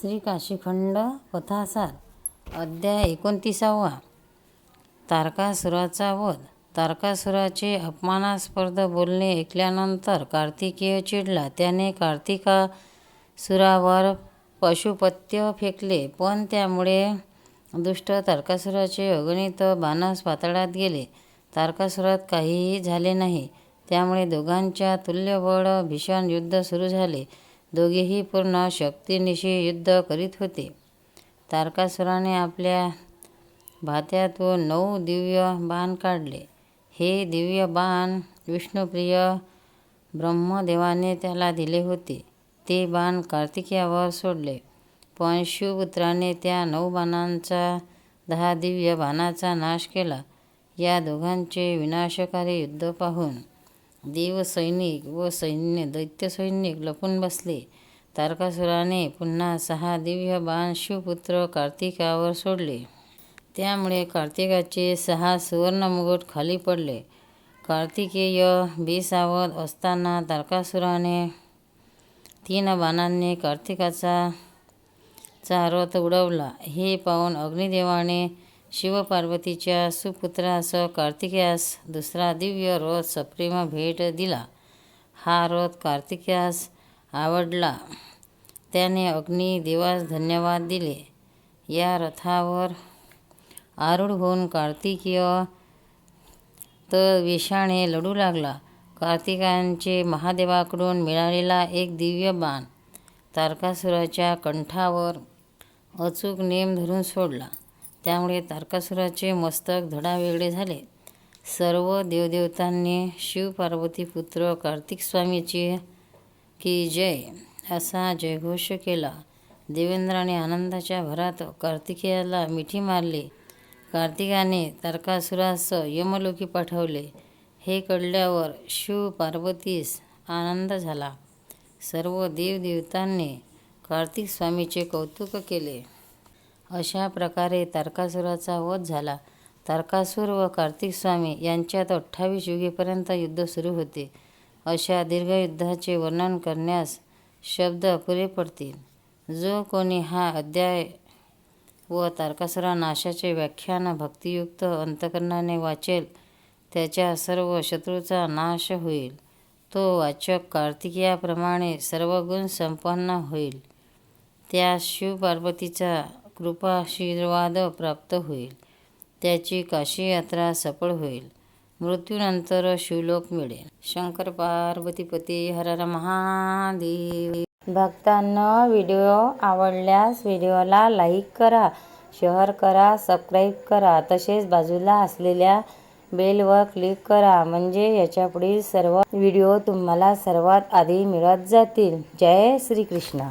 श्री काशीखंड कथासार अध्याय एकोणतीसावा. तारकासुराचा वध. तारकासुराचे अपमानास्पद बोलणे ऐकल्यानंतर कार्तिकेय चिडला. त्याने कार्तिकासुरावर पशुपत्य फेकले पण त्यामुळे दुष्ट तारकासुराचे अगणित बाणस पातळात गेले. तारकासुरात काहीही झाले नाही. त्यामुळे दोघांच्या तुल्यबळ भीषण युद्ध सुरू झाले. दोघेही पूर्ण शक्तीनिशी युद्ध करीत होते. तारकासुराने आपल्या भात्यातून नऊ दिव्य बाण काढले. हे दिव्य बाण विष्णुप्रिय ब्रह्मदेवाने त्याला दिले होते. ते बाण कार्तिकेयावर सोडले. पण शिवपुत्राने त्या नऊ बाणांचा दहा दिव्य बाणाचा नाश केला. या दोघांचे विनाशकारी युद्ध पाहून देवसैनिक व सैन्य दैत्यसैनिक लपून बसले. तारकासुराने पुन्हा सहा दिव्य बाण शिवपुत्र कार्तिकावर सोडले. त्यामुळे कार्तिकाचे सहा सुवर्णमुकुट खाली पडले. कार्तिकेय बेसावध असताना तारकासुराने तीन बाणांनी कार्तिकाचा चा रथ उडवला. हे पाहून अग्निदेवाने शिवपार्वतीच्या सुपुत्रास कार्तिकेयास दुसरा दिव्य रथ सप्रेम भेट दिला. हा रथ कार्तिकेयास आवडला. त्याने अग्निदेवास धन्यवाद दिले. या रथावर आरूढ होऊन कार्तिकीय तर विषाणे लढू लागला. कार्तिकांचे महादेवाकडून मिळालेला एक दिव्य बाण तारकासुराच्या कंठावर अचूक नेम धरून सोडला. त्यामुळे तारकासुराचे मस्तक धडावेगळे झाले. सर्व देवदेवतांनी शिवपार्वती पुत्र कार्तिक स्वामीची की जय असा जयघोष केला. देवेंद्राने आनंदाच्या भरात कार्तिकेयाला मिठी मारली. कार्तिकाने तारकासुरास यमलोकी पाठवले. हे कळल्यावर शिव पार्वतीस आनंद झाला. सर्व देवदेवतांनी कार्तिक स्वामीचे कौतुक केले. अशा प्रकारे तारकासुराचा वध झाला. तारकासूर व कार्तिक स्वामी यांच्यात अठ्ठावीस युगेपर्यंत युद्ध सुरू होते. अशा दीर्घयुद्धाचे वर्णन करण्यास शब्द अपुरे पडतील. जो कोणी हा अध्याय व तारकासुरा नाशाचे व्याख्यान भक्तियुक्त अंतकरणाने वाचेल त्याच्या सर्व शत्रूचा नाश होईल. तो वाचक कार्तिकीयाप्रमाणे सर्व गुण संपन्न होईल. त्या शिवपार्वतीचा कृपाशीर्वाद प्राप्त होईल. त्याची काशी यात्रा सफळ होईल. मृत्यूनंतर शिवलोक मिळेल. शंकर पार्वतीपती हर हर महादेव. भक्तांना व्हिडिओ आवडल्यास व्हिडिओला लाईक करा शेअर करा सबस्क्राईब करा. तसेच बाजूला असलेल्या बेलवर क्लिक करा म्हणजे याच्यापुढील सर्व व्हिडिओ तुम्हाला सर्वात आधी मिळत जातील. जय श्रीकृष्ण.